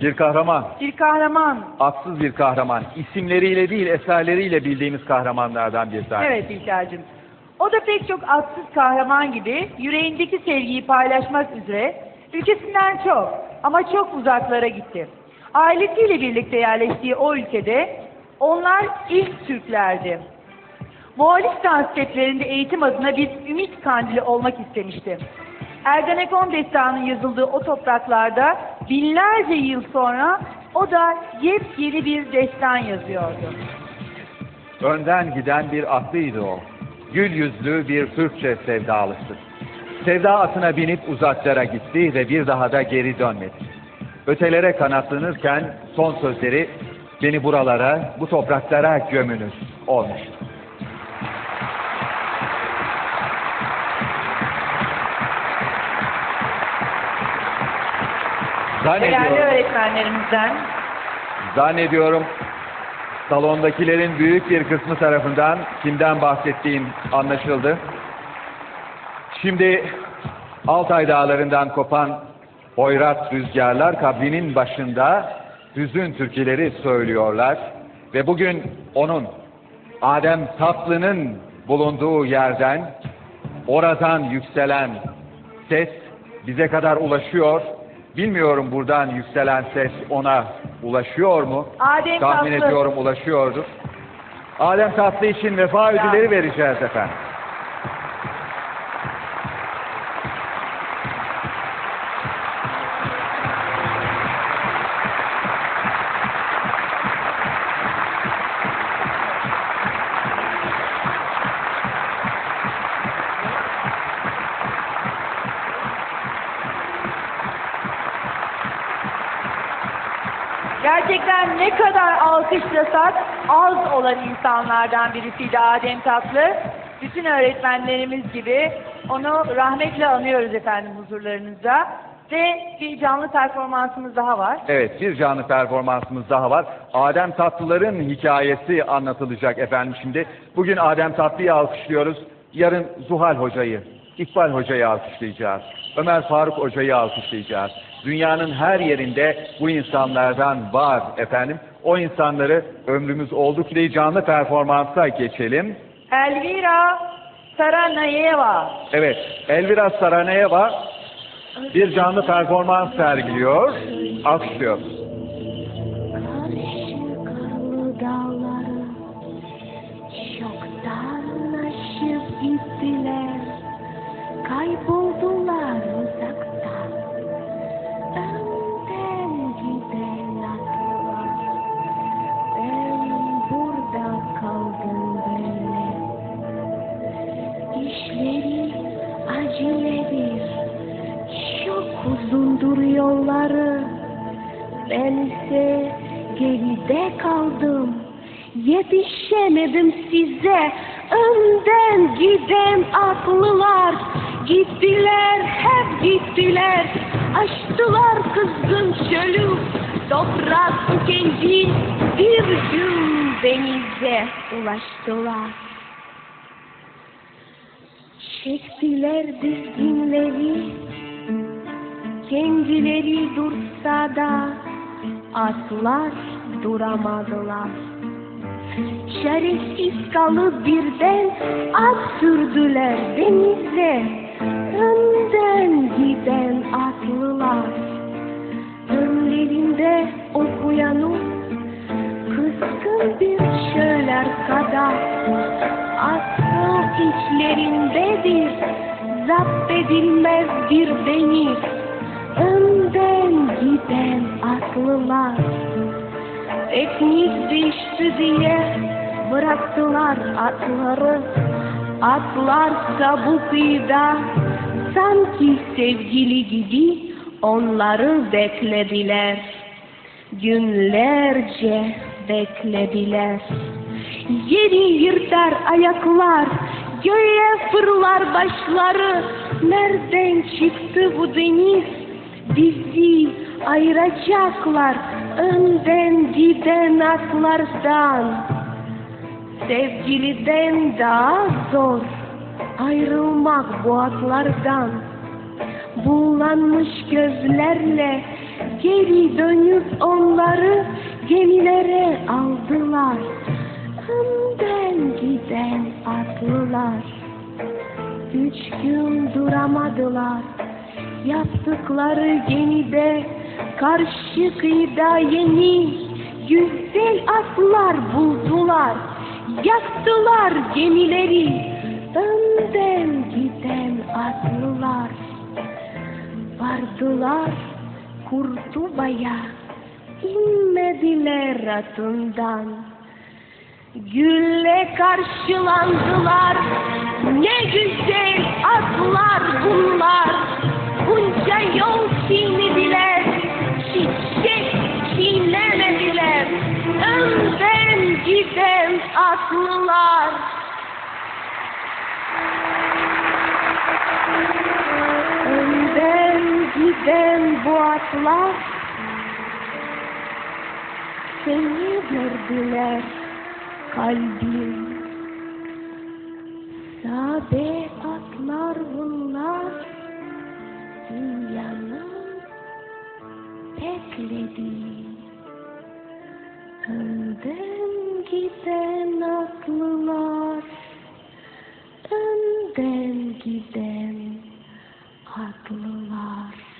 Bir kahraman, Bir kahraman. atsız bir kahraman. İsimleriyle değil eserleriyle bildiğimiz kahramanlardan bir tanesi. Evet İlker'cim. O da pek çok atsız kahraman gibi yüreğindeki sevgiyi paylaşmak üzere ülkesinden çok ama çok uzaklara gitti. Ailesiyle birlikte yerleştiği o ülkede onlar ilk Türklerdi. Moğolistan steplerinde eğitim adına bir ümit kandili olmak istemişti. Ergenekon destanının yazıldığı o topraklarda binlerce yıl sonra o da yepyeni bir destan yazıyordu. Önden giden bir atlıydı o. Gül yüzlü bir Türkçe sevdalısı. Sevda atına binip uzaklara gitti ve bir daha da geri dönmedi. Ötelere kanatlanırken son sözleri beni buralara, bu topraklara gömünüz olmuştu. Değerli Zannediyorum, öğretmenlerimizden zannediyorum salondakilerin büyük bir kısmı tarafından kimden bahsettiğim anlaşıldı. Şimdi Altay dağlarından kopan hoyrat rüzgarlar kabrinin başında hüzün türküleri söylüyorlar. Ve bugün onun Adem Tatlı'nın bulunduğu yerden oradan yükselen ses bize kadar ulaşıyor. Bilmiyorum buradan yükselen ses ona ulaşıyor mu? Adem Tahmin Tatlı. ediyorum ulaşıyordur. Adem Tatlı için vefa ödülleri vereceğiz efendim. Gerçekten ne kadar alkışlasak az olan insanlardan birisiydi Adem Tatlı. Bütün öğretmenlerimiz gibi onu rahmetle anıyoruz efendim huzurlarınızda. Ve bir canlı performansımız daha var. Evet, bir canlı performansımız daha var. Adem Tatlıların hikayesi anlatılacak efendim şimdi. Bugün Adem Tatlı'yı alkışlıyoruz. Yarın Zuhal Hoca'yı, İkbal Hoca'yı alkışlayacağız. Ömer Faruk Hoca'yı alkışlayacağız. Dünyanın her yerinde bu insanlardan var efendim. O insanları ömrümüz oldukça canlı performansa geçelim. Elvira Saranayeva. Evet, Elvira Saranayeva bir canlı performans sergiliyor. Alkışlıyoruz. Uzundur yolları. Bense geride kaldım. Yetişemedim size. Önden giden atlılar. Gittiler, hep gittiler. Aştılar kızgın çölü. Toprak tükendi. Bir gün denize ulaştılar. Çektiler dizginleri Kendileri dursa da atlar duramadılar. Çaresiz kalıp birden at sürdüler denize. Önden giden atlılar. Önlerinde okuyanın kızgın bir şöler kadar. Asıl içlerindedir zapt edilmez bir deniz. Önden giden atlılar Teknik değişti diye bıraktılar atları. Atlar bu kıyıda sanki sevgili gibi onları beklediler. Günlerce beklediler. Yeri yırtar ayaklar Göğe fırlar başları. Nereden çıktı bu deniz Bizi ayıracaklar Önden giden atlardan Sevgiliden daha zor Ayrılmak bu atlardan Bulanmış gözlerle Geri dönüp onları gemilere aldılar. Önden giden atlılar. Üç gün duramadılar. Yaptıkları gemide karşı kıyıda yeni güzel atlar buldular. Yaktılar gemileri. Önden giden atlılar. Vardılar Kurtuba'ya. inmediler atından. Gülle karşılandılar. Ne güzel atlar bunlar. Bunca yol çiğnediler. Çiçek çiğnemediler. Önden giden atlılar. Önden giden bu atlar seni gördüler kalbim. Sade atlar bunlar beklediği. Önden giden atlılar, önden giden atlılar.